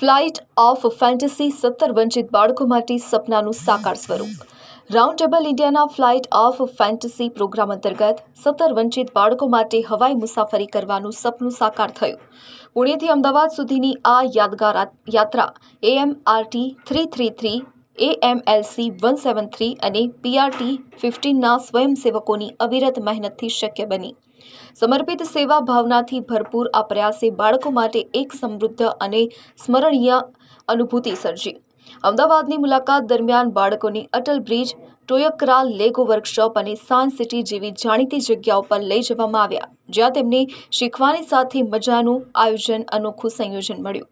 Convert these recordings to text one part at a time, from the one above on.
Flight of fantasy સત્તર વંચિત બાળકો માટે સપનાનું સાકાર સ્વરૂપ. રાઉન્ડ ટેબલ ઇન્ડિયાના ફ્લાઇટ ઓફ ફેન્ટસી પ્રોગ્રામ અંતર્ગત સત્તર વંચિત બાળકો માટે હવાઈ મુસાફરી કરવાનું સપનું સાકાર થયું. પુણેથી અમદાવાદ સુધીની આ યાદગાર યાત્રા AMRT three three three AMLC one seven three અને પીઆરટી ફિફ્ટીનના સ્વયંસેવકોની અવિરત મહેનતથી શક્ય બની. સમર્પિત સેવા ભાવનાથી ભરપૂર આ પ્રયાસે બાળકો માટે એક સમૃદ્ધ અને સ્મરણીય અનુભૂતિ સર્જી. અમદાવાદની મુલાકાત દરમિયાન બાળકોની અટલ બ્રિજ, ટોયકરા લેગો વર્કશોપ અને સાયન્સ સિટી જેવી જાણીતી જગ્યાઓ પર લઈ જવામાં આવ્યા, જ્યાં તેમને શીખવાની સાથે મજાનું આયોજન અનોખું સંયોજન મળ્યું.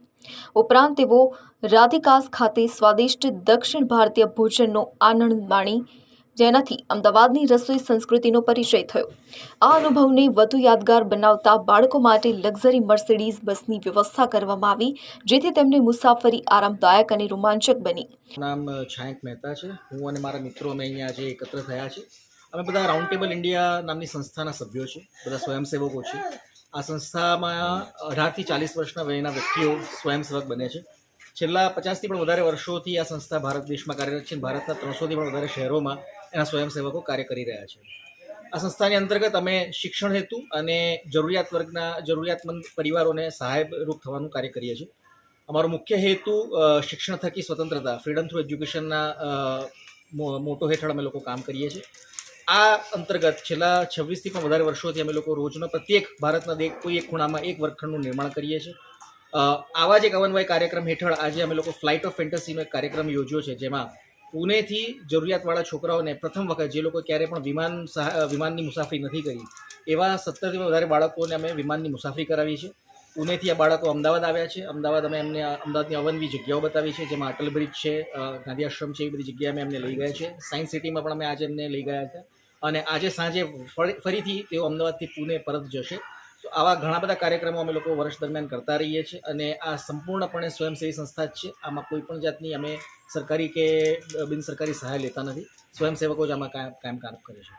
ઉપરાંત તેઓ રાધિકાસ ખાતે સ્વાદિષ્ટ દક્ષિણ ભારતીય ભોજનનો આનંદ માણી, જેનાથી અમદાવાદની રસોઈ સંસ્કૃતિનો પરિચય થયો. આ અનુભવને વધુ યાદગાર બનાવતા બાળકો માટે લક્ઝરી મર્સિડીઝ બસની વ્યવસ્થા કરવામાં આવી, જેથી તેમને મુસાફરી આરામદાયક અને રોમાંચક બની. નામ છાયંક મહેતા છે. હું અને મારા મિત્રો અમે અહીંયા આજે એકત્ર થયા છે અમે બધા રાઉન્ડ ટેબલ ઇન્ડિયા નામની સંસ્થાના સભ્યો છે બધા સ્વયંસેવકો છે આ સંસ્થામાં અઢારથી ચાલીસ વર્ષના વયના વ્યક્તિઓ સ્વયંસેવક બને છે. છેલ્લા પચાસથી પણ વધારે વર્ષોથી આ સંસ્થા ભારત દેશમાં કાર્યરત છે ભારતના ત્રણસોથી પણ વધારે શહેરોમાં એના સ્વયંસેવકો કાર્ય કરી રહ્યા છે. આ સંસ્થાની અંતર્ગત અમે શિક્ષણ હેતુ અને જરૂરિયાત વર્ગના, જરૂરિયાતમંદ પરિવારોને સહાયરૂપ થવાનું કાર્ય કરીએ છીએ. અમારો મુખ્ય હેતુ શિક્ષણ થકી સ્વતંત્રતા, ફ્રીડમ થ્રુ એજ્યુકેશનના મોટો હેઠળ અમે લોકો કામ કરીએ છીએ. આ અંતર્ગત છેલ્લા છવ્વીસથી પણ વધારે વર્ષોથી અમે લોકો રોજનો પ્રત્યેક ભારતના દે, કોઈ એક ખૂણામાં એક વર્ગખંડનું નિર્માણ કરીએ છીએ. આવા જ એક અવનવાય કાર્યક્રમ હેઠળ આજે અમે લોકો ફ્લાઇટ ઓફ ફેન્ટસીનો એક કાર્યક્રમ યોજ્યો છે, જેમાં પુણેથી જરૂરિયાતવાળા છોકરાઓને પ્રથમ વખત જે લોકો ક્યારેય પણ વિમાન વિમાનની મુસાફરી નથી કરી, એવા સત્તરથી વધારે બાળકોને અમે વિમાનની મુસાફરી કરાવી છે. પુણેથી આ બાળકો અમદાવાદ આવ્યા છે. અમદાવાદ અમે એમને અમદાવાદની અવનવી જગ્યાઓ બતાવી છે, જેમાં અટલ બ્રિજ છે ગાંધી આશ્રમ છે, એ બધી જગ્યાએ અમે એમને લઈ ગયા છે. સાયન્સ સિટીમાં પણ અમે આજે એમને લઈ ગયા હતા. અને આજે સાંજે ફરી- ફરીથી તેઓ અમદાવાદથી પુણે પરત જશે તો આવા ઘણા બધા કાર્યક્રમો અમે લોકો વર્ષ દરમિયાન કરતા રહીએ છીએ અને આ સંપૂર્ણપણે સ્વયંસેવી સંસ્થા જ છે આમાં કોઈ પણ જાતની અમે સરકારી કે બિન સરકારી સહાય લેતા નથી સ્વયંસેવકો જ આમાં કાયમ કાયમ કામ કરે છે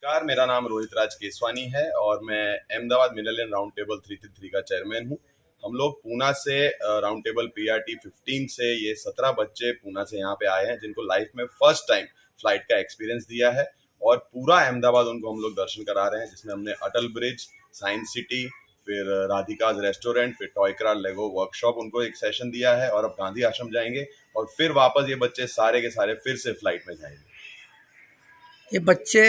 नमस्कार मेरा नाम रोहित राज केसवानी है और मैं Ahmedabad millennium round table three three three का चेयरमैन हूँ हम लोग पूना से round table P R T fifteen से ये सत्रह बच्चे पूना से यहाँ पे आए हैं जिनको लाइफ में फर्स्ट टाइम फ्लाइट का एक्सपीरियंस दिया है और पूरा अहमदाबाद उनको हम लोग दर्शन करा रहे हैं, जिसमें हमने अटल ब्रिज, साइंस सिटी, फिर राधिकाज रेस्टोरेंट, फिर टॉयकरा लेगो वर्कशॉप उनको एक सेशन दिया है और अब गांधी आश्रम जाएँगे और फिर वापस ये बच्चे सारे के सारे फिर से फ़्लाइट में जाएँगे। ये बच्चे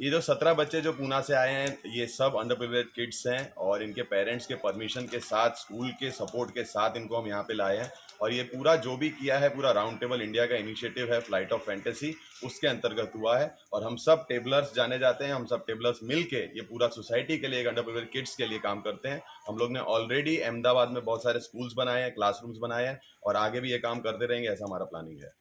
ये जो सत्रह बच्चे जो पूना से आए हैं, ये सब अंडर प्रिविलेज किड्स हैं और इनके पेरेंट्स के परमिशन के साथ स्कूल के सपोर्ट के साथ इनको हम यहाँ पे लाए हैं। और ये पूरा जो भी किया है, पूरा राउंड टेबल इंडिया का इनिशिएटिव है फ़्लाइट ऑफ़ फैंटेसी उसके अंतर्गत हुआ है। और हम सब टेबलर्स जाने जाते हैं, हम सब टेबलर्स मिल के ये पूरा सोसाइटी के लिए, एक अंडर प्रिविलेज किड्स के लिए काम करते हैं। हम लोग ने ऑलरेडी अहमदाबाद में बहुत सारे स्कूल्स बनाए हैं क्लासरूम्स बनाए हैं और आगे भी ये काम करते रहेंगे, ऐसा हमारा प्लानिंग है।